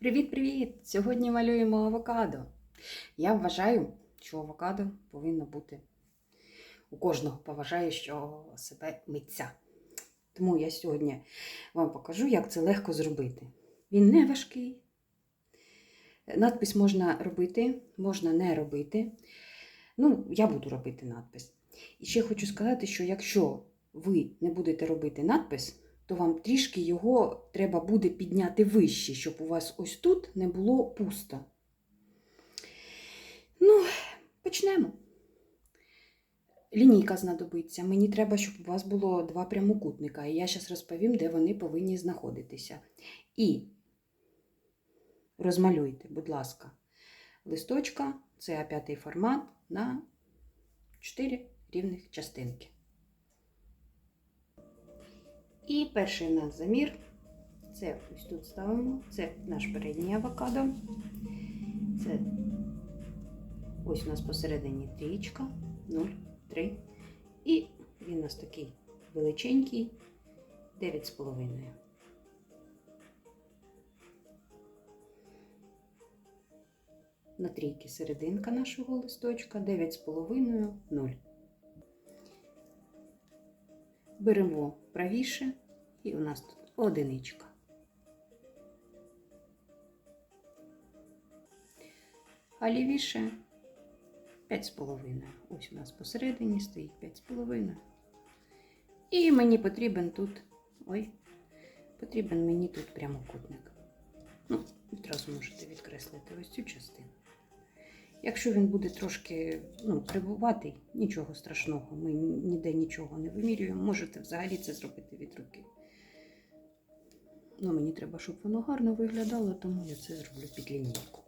Привіт-привіт! Сьогодні малюємо авокадо. Я вважаю, що авокадо повинно бути у кожного поважає, що себе митця. Тому я сьогодні вам покажу, як це легко зробити. Він не важкий. Надпис можна робити, можна не робити. Ну, я буду робити надпис. І ще хочу сказати, що якщо ви не будете робити надпис, то вам трішки його треба буде підняти вище, щоб у вас ось тут не було пусто. Ну, почнемо. Лінійка знадобиться. Мені треба, щоб у вас було два прямокутника, і я зараз розповім, де вони повинні знаходитися. І розмалюйте, будь ласка, листочка, це А5 формат на 4 рівних частинки. І перший у нас замір. Це ось тут ставимо. Це наш передній авокадо. Це ось у нас посередині трієчка, 0, 3. І він у нас такий величенький, 9,5. На трійки серединка нашого листочка, 9,5, 0. Беремо правіше, і у нас тут одиничка. А лівіше 5,5. Ось у нас посередині стоїть 5,5. І мені потрібен тут, ой, потрібен мені тут прямокутник. Ну, відразу можете відкреслити ось цю частину. Якщо він буде трошки ну, кривуватий, нічого страшного, ми ніде нічого не вимірюємо, можете взагалі це зробити від руки. Ну, мені треба, щоб воно гарно виглядало, тому я це зроблю під лінійку.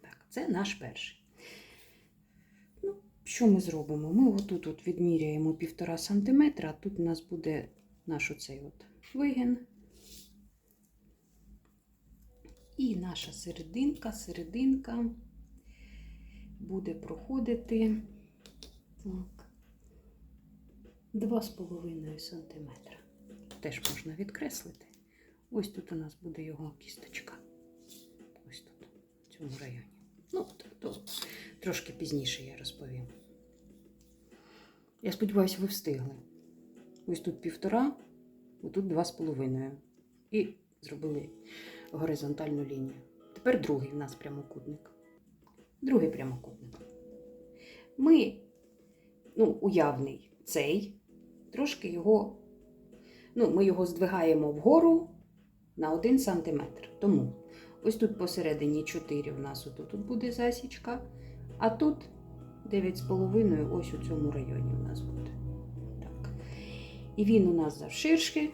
Так, це наш перший. Ну, що ми зробимо? Ми отут от відміряємо 1,5 см, а тут у нас буде наш оцей от вигін. І наша серединка, серединка буде проходити так, 2,5 см. Теж можна відкреслити. Ось тут у нас буде його кісточка. Ось тут, в цьому районі. Ну, то, то трошки пізніше я розповім. Я сподіваюся, ви встигли. Ось тут півтора, отут два з половиною. І зробили горизонтальну лінію. Тепер другий в нас прямокутник. Другий прямокутник. Ми, ну, уявний цей, трошки його, ну, ми його здвигаємо вгору на 1 см. Тому ось тут посередині 4 у нас тут буде засічка, а тут 9,5 ось у цьому районі у нас буде. Так. І він у нас завширшки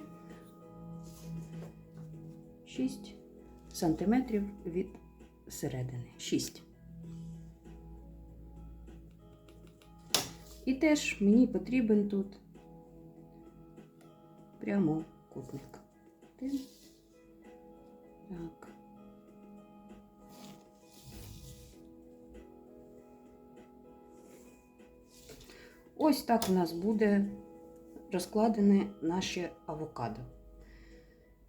6 сантиметрів від середини. 6. І теж мені потрібен тут прямокутник. Так. Ось так у нас буде розкладене наше авокадо.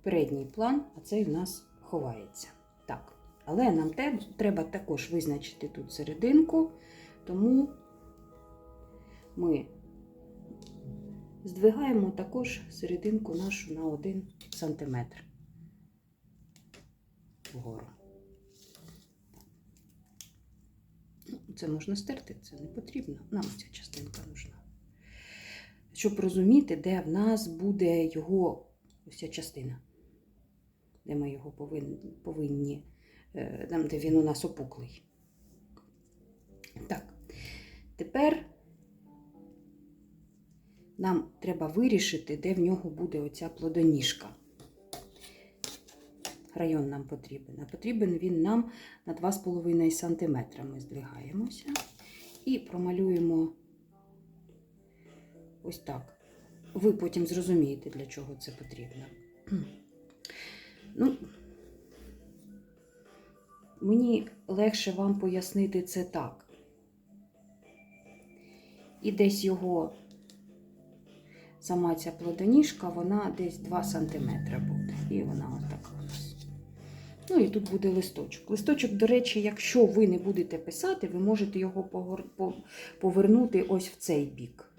Передній план, а цей в нас ховається. Так. Але нам те, треба також визначити тут серединку, тому ми здвигаємо також серединку нашу на 1 см вгору. Ну, Це можна стерти, це не потрібно. Нам ця частинка нужна. Щоб розуміти, де в нас буде його ось ця частина де ми його повинні, повинні там, де він у нас опуклий. Так, тепер нам треба вирішити, де в нього буде оця плодоніжка. Район нам потрібен. А потрібен він нам на 2,5 см. Ми здвигаємося і промалюємо ось так. Ви потім зрозумієте, для чого це потрібно. Ну, мені легше вам пояснити це так. І десь його сама ця плодоніжка, вона десь 2 см буде. І вона ось така у нас. Ну і тут буде листочок. Листочок, до речі, якщо ви не будете писати, ви можете його повернути ось в цей бік,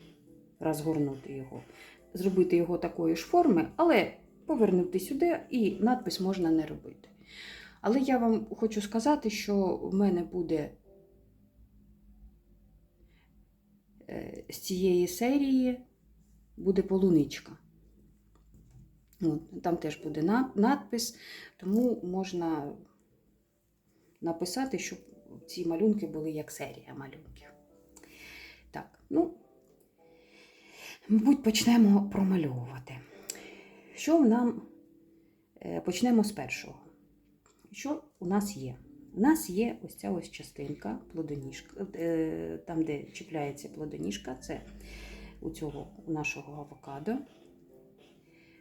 розгорнути його, зробити його такої ж форми, але повернути сюди і надпис можна не робити. Але я вам хочу сказати, що в мене буде е, з цієї серії буде полуничка. Там теж буде надпис, тому можна написати, щоб ці малюнки були як серія малюнків. Так, ну, мабуть, почнемо промальовувати. Що нам е, почнемо з першого. Що у нас є? У нас є ось ця ось частинка плодоніжка, е, там, де чіпляється плодоніжка, це у цього у нашого авокадо.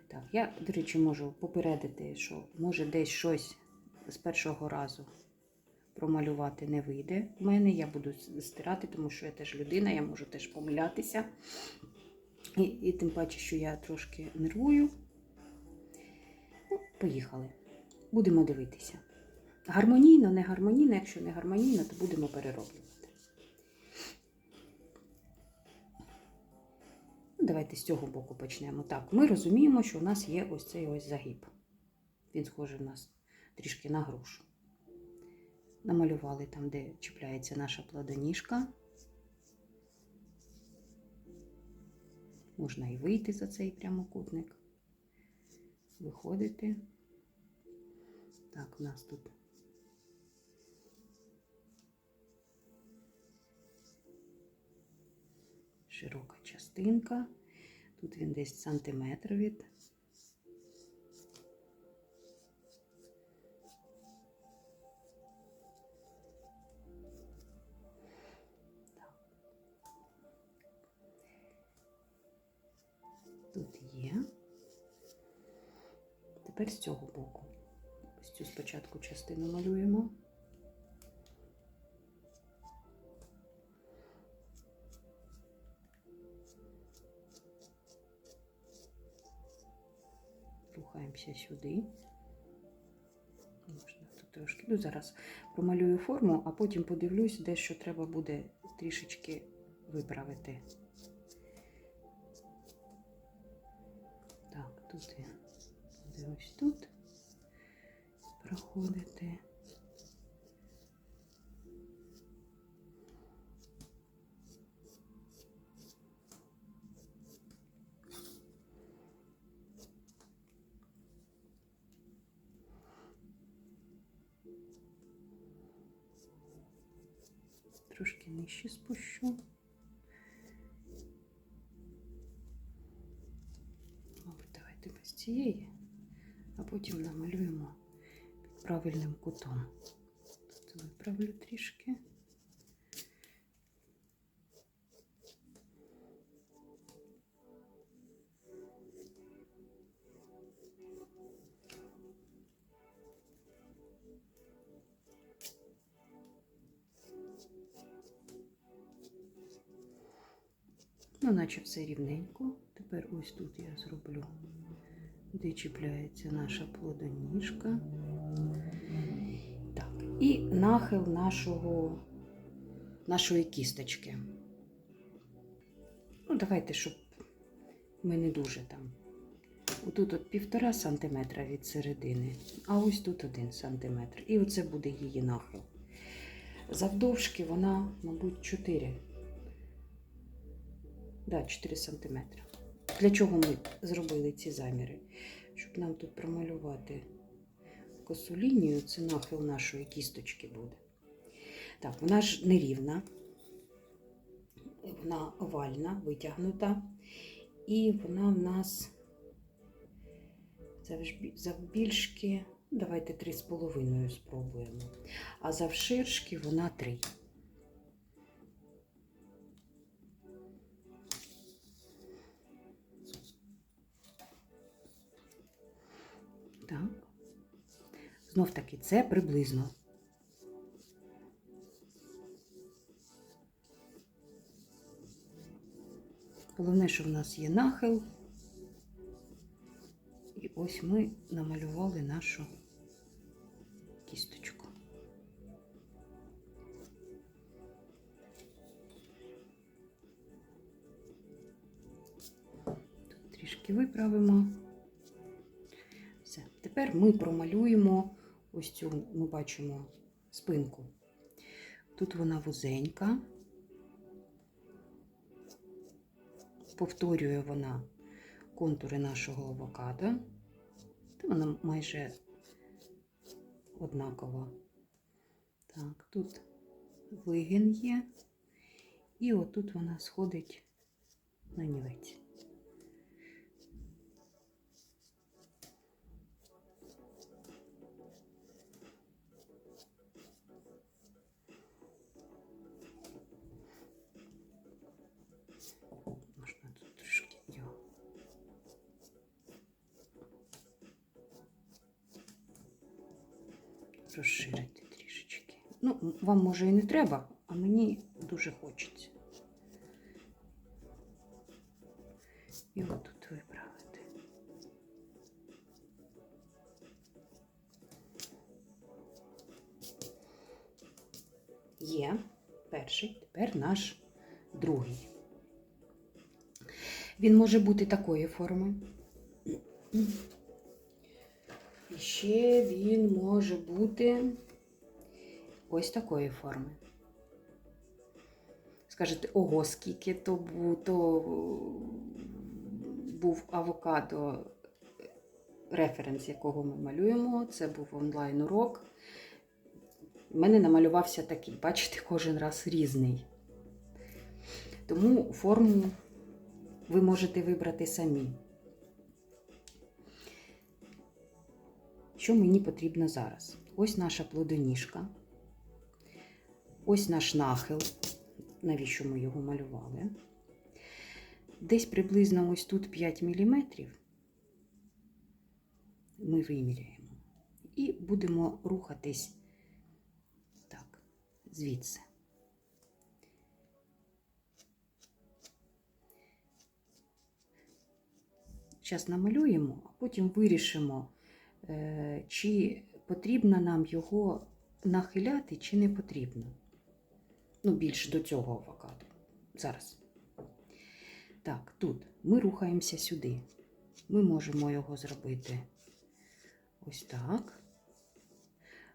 Так, я, до речі, можу попередити, що може десь щось з першого разу промалювати не вийде у мене. Я буду стирати, тому що я теж людина, я можу теж помилятися. І, і тим паче, що я трошки нервую. Поїхали. Будемо дивитися. Гармонійно, не гармонійно. Якщо не гармонійно, то будемо перероблювати. Ну, Давайте з цього боку почнемо. Так, ми розуміємо, що у нас є ось цей ось загиб. Він схожий у нас трішки на грушу. Намалювали там, де чіпляється наша плодоніжка. Можна і вийти за цей прямокутник, виходити. Так, у нас тут широка частинка. Тут він десь сантиметр від. Тепер з цього боку. Ось цю спочатку частину малюємо. Рухаємося сюди. Можна тут трошки. Ну, зараз промалюю форму, а потім подивлюсь, де що треба буде трішечки виправити. Так, тут він буде ось тут проходити. Трошки нижче спущу. Мабуть, давайте без цієї, А потім намалюємо під правильним кутом. Тут виправлю трішки. Ну, наче все рівненько. Тепер ось тут я зроблю, де чіпляється наша плодоніжка. Так, і нахил нашого, нашої кісточки. Ну, давайте, щоб ми не дуже там. Отут от півтора сантиметра від середини, а ось тут один сантиметр. І оце буде її нахил. Завдовжки вона, мабуть, 4 Да, 4 см. Для чого ми зробили ці заміри? Щоб нам тут промалювати косу лінію, це нахил нашої кісточки буде. Так, вона ж нерівна, вона овальна, витягнута, і вона в нас завбільшки, давайте 3,5 спробуємо. А завширшки вона 3. Так. Знов таки, це приблизно. Головне, що в нас є нахил І ось ми намалювали нашу кісточку. Тут трішки виправимо. Тепер ми промалюємо ось цю, ми бачимо спинку. Тут вона вузенька. Повторює вона контури нашого авокадо. Та вона майже однакова. Так, тут вигін є. І отут вона сходить на нівець. Розширити трішечки. Ну, вам може і не треба, а мені дуже хочеться. І отут виправити. Є перший, тепер наш другий. Він може бути такої форми. Ще він може бути ось такої форми. Скажете, ого, скільки то то був авокадо, референс, якого ми малюємо. Це був онлайн-урок. У мене намалювався такий, бачите, кожен раз різний. Тому форму ви можете вибрати самі. Що мені потрібно зараз? Ось наша плодоніжка, ось наш нахил, навіщо ми його малювали. Десь приблизно ось тут 5 мм ми виміряємо. І будемо рухатись так, звідси. Зараз намалюємо, а потім вирішимо, чи потрібно нам його нахиляти, чи не потрібно. Ну, більш до цього авокадо. Зараз. Так, тут ми рухаємося сюди. Ми можемо його зробити ось так.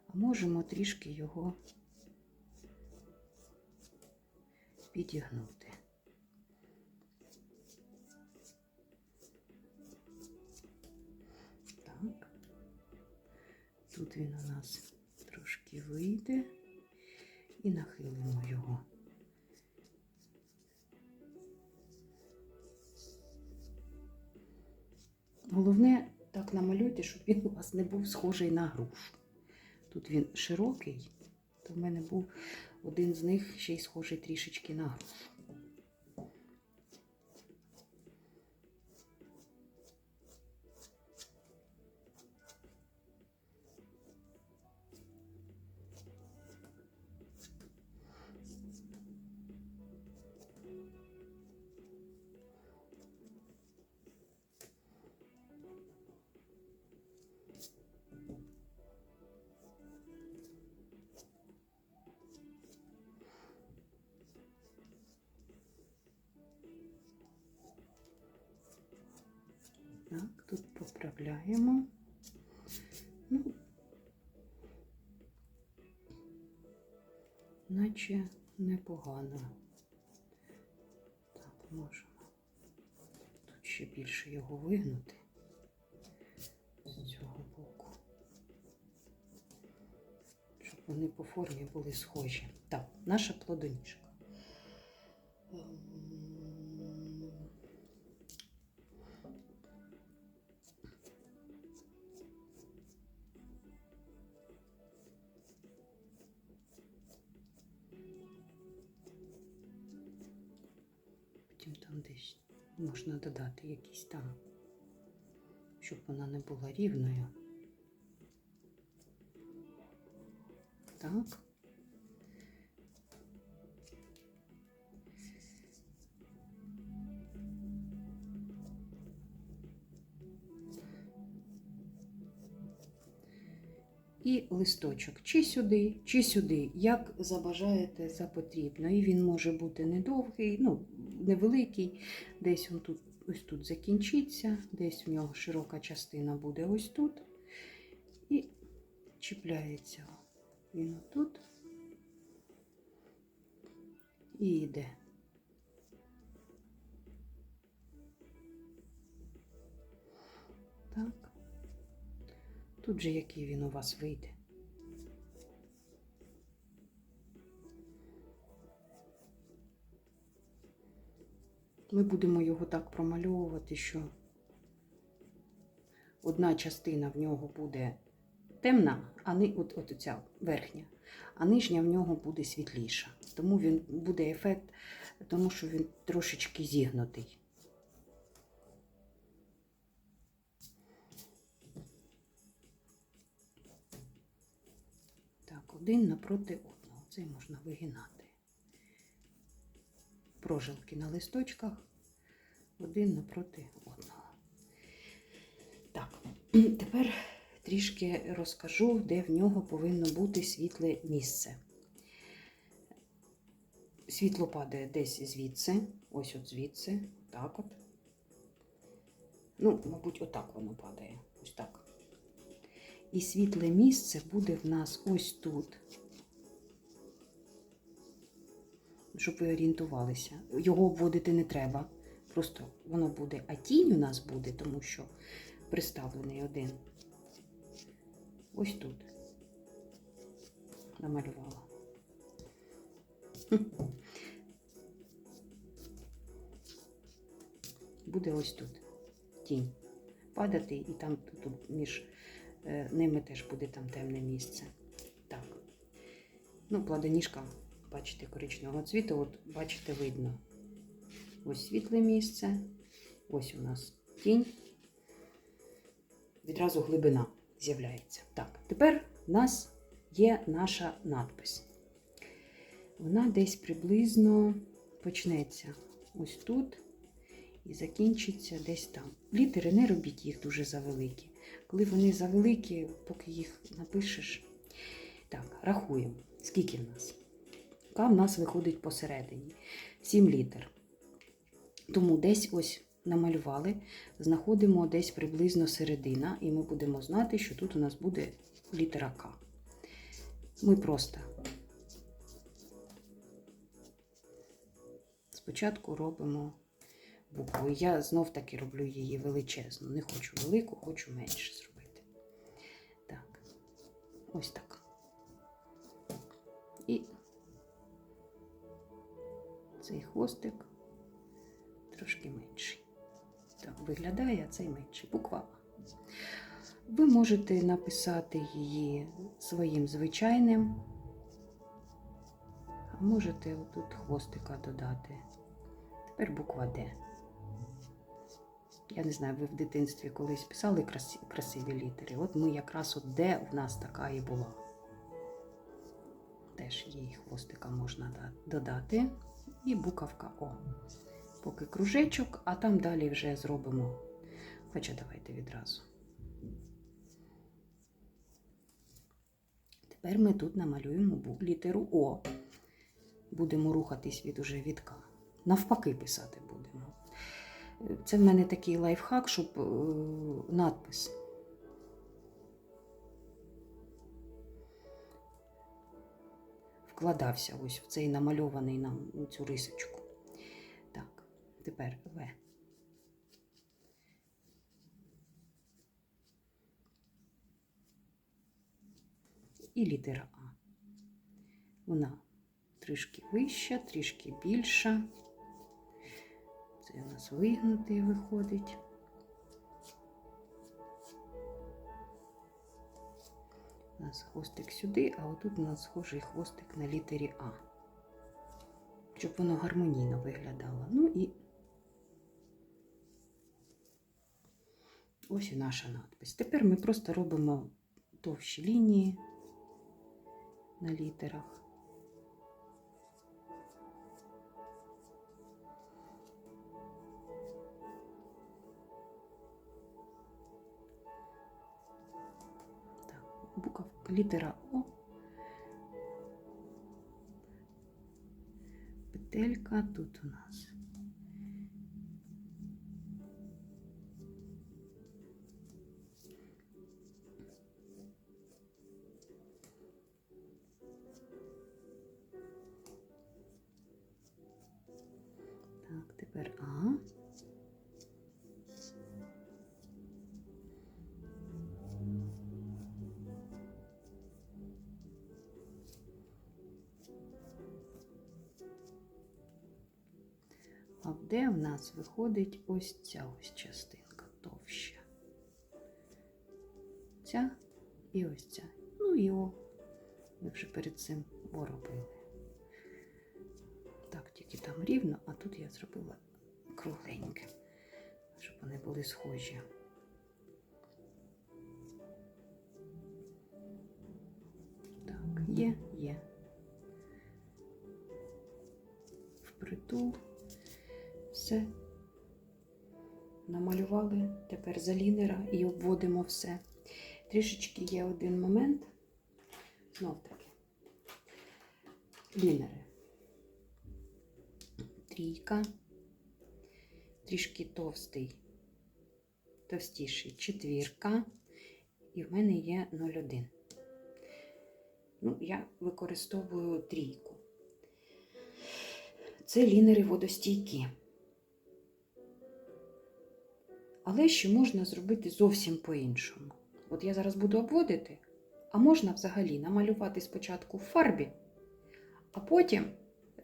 А можемо трішки його підігнути. Тут він у нас трошки вийде і нахилимо його. Головне, так намалюйте, щоб він у вас не був схожий на грушу. Тут він широкий, то в мене був один з них ще й схожий трішечки на грушу. Так, тут поправляємо. Ну, наче непогано. Так, можемо тут ще більше його вигнути з цього боку, щоб вони по формі були схожі. Так, наша плодоніжка. Якісь там, щоб вона не була рівною. Так. і листочок. Чи сюди, чи сюди, як забажаєте за потрібно. І він може бути недовгий, ну, невеликий. Десь він тут, ось тут закінчиться, десь в нього широка частина буде ось тут. І чіпляється він отут. І йде. Так. Тут же який він у вас вийде. Ми будемо його так промальовувати, що одна частина в нього буде темна, а ни, от, от ця верхня, а нижня в нього буде світліша. Тому він буде ефект, тому що він трошечки зігнутий. Так, один напроти одного. Це можна вигинати. Прожилки на листочках один напроти одного. Так, тепер трішки розкажу, де в нього повинно бути світле місце. Світло падає десь звідси, ось от звідси, так от. Ну, мабуть, отак воно падає. Ось так. І світле місце буде в нас ось тут. Щоб ви орієнтувалися. Його обводити не треба. Просто воно буде, а тінь у нас буде, тому що приставлений один. Ось тут. Намалювала. Буде ось тут. Тінь. Падати, і там тут між е, ними теж буде там темне місце. Так. Ну, плодоніжка, бачите, коричневого цвіту, от бачите, видно. Ось світле місце, ось у нас тінь. Відразу глибина з'являється. Так, тепер у нас є наша надпись. Вона десь приблизно почнеться ось тут і закінчиться десь там. Літери не робіть їх дуже завеликі. Коли вони завеликі, поки їх напишеш. Так, рахуємо. Скільки в нас? Яка в нас виходить посередині? 7 літер. Тому десь ось намалювали, знаходимо десь приблизно середина, і ми будемо знати, що тут у нас буде літера К. Ми просто спочатку робимо букву. Я знов таки роблю її величезну. Не хочу велику, хочу менше зробити. Так, ось так. І цей хвостик трошки менший. Так, виглядає цей менший. Буква Ви можете написати її своїм звичайним, а можете отут хвостика додати. Тепер буква Д. Я не знаю, ви в дитинстві колись писали красиві, красиві літери. От ми якраз от Д в нас така і була. Теж її хвостика можна додати. І буковка О. Поки кружечок, а там далі вже зробимо. Хоча давайте відразу. Тепер ми тут намалюємо літеру О. Будемо рухатись від уже від. Навпаки писати будемо. Це в мене такий лайфхак, щоб е, надпис. Вкладався ось в цей намальований нам цю рисочку. Так, тепер В. І літера А. Вона трішки вища, трішки більша. Це у нас вигнутий виходить. У нас хвостик сюди, а отут у нас схожий хвостик на літері А. Щоб воно гармонійно виглядало. Ну і ось і наша надпись. Тепер ми просто робимо товщі лінії на літерах. Літера О. Петелька тут у нас. А де в нас виходить ось ця ось частинка товща? Ця і ось ця. Ну і о. Ми вже перед цим о робили. Так, тільки там рівно, а тут я зробила кругленьке, щоб вони були схожі. Так, є, є. Впритул. Все. Намалювали тепер за лінера і обводимо все. Трішечки є один момент. Знов таки. Лінери. Трійка. Трішки товстий, товстіший четвірка. І в мене є 0,1. Ну, я використовую трійку. Це лінери водостійкі. Але ще можна зробити зовсім по-іншому. От я зараз буду обводити, а можна взагалі намалювати спочатку в фарбі, а потім,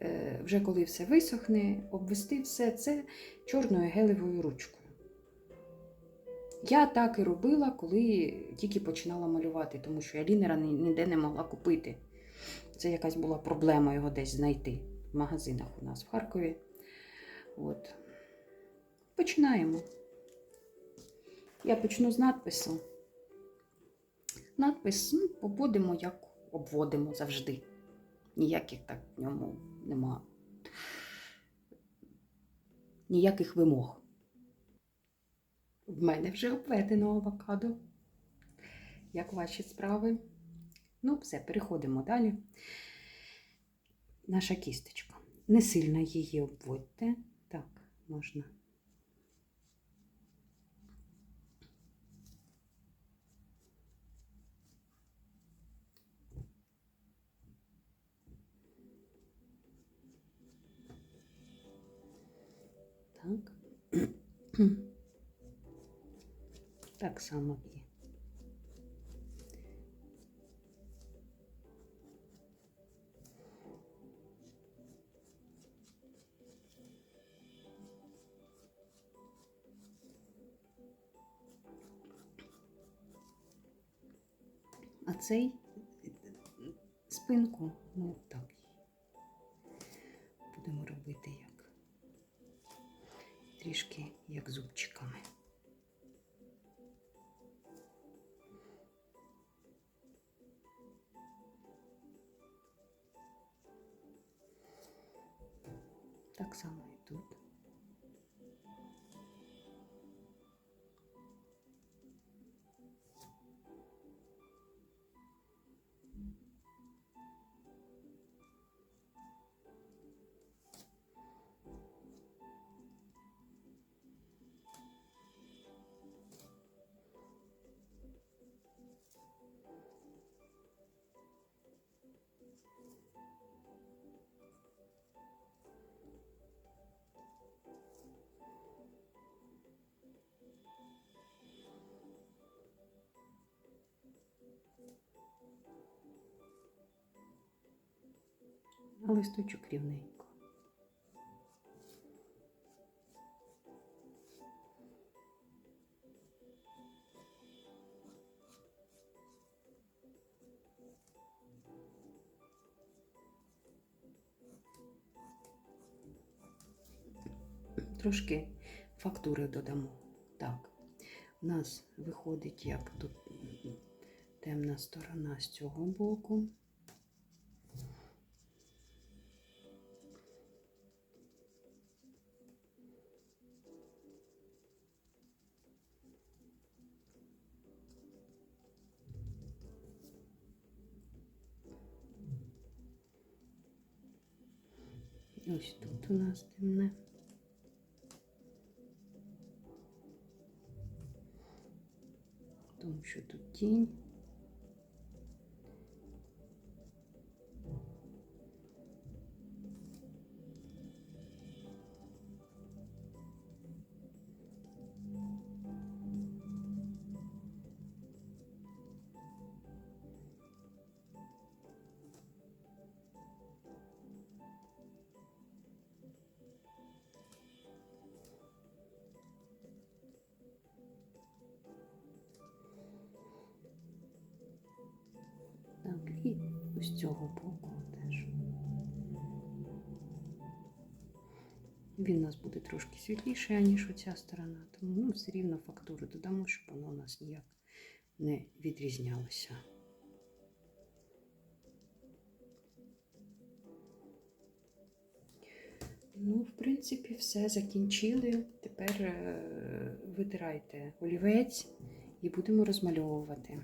е, вже коли все висохне, обвести все це чорною гелевою ручкою. Я так і робила, коли тільки починала малювати, тому що я лінера ніде не могла купити. Це якась була проблема його десь знайти в магазинах у нас в Харкові. От. Починаємо. Я почну з надпису. Надпис ну, обводимо, як обводимо завжди. Ніяких так в ньому нема. Ніяких вимог. В мене вже обведено авокадо. Як ваші справи? Ну, все, переходимо далі. Наша кісточка. Не сильно її обводьте. Так, можна. Так. Так само і. А цей спинку ми так трішки як зубчиками. А листочок рівненько. Трошки фактури додамо. Так, у нас виходить, як тут темна сторона з цього боку. У нас темне. Тому що тут тінь. З цього боку теж. Він у нас буде трошки світліший, аніж оця сторона, тому ну, все рівно фактуру додамо, щоб воно у нас ніяк не відрізнялося. Ну, в принципі, все закінчили. Тепер е, витирайте олівець і будемо розмальовувати.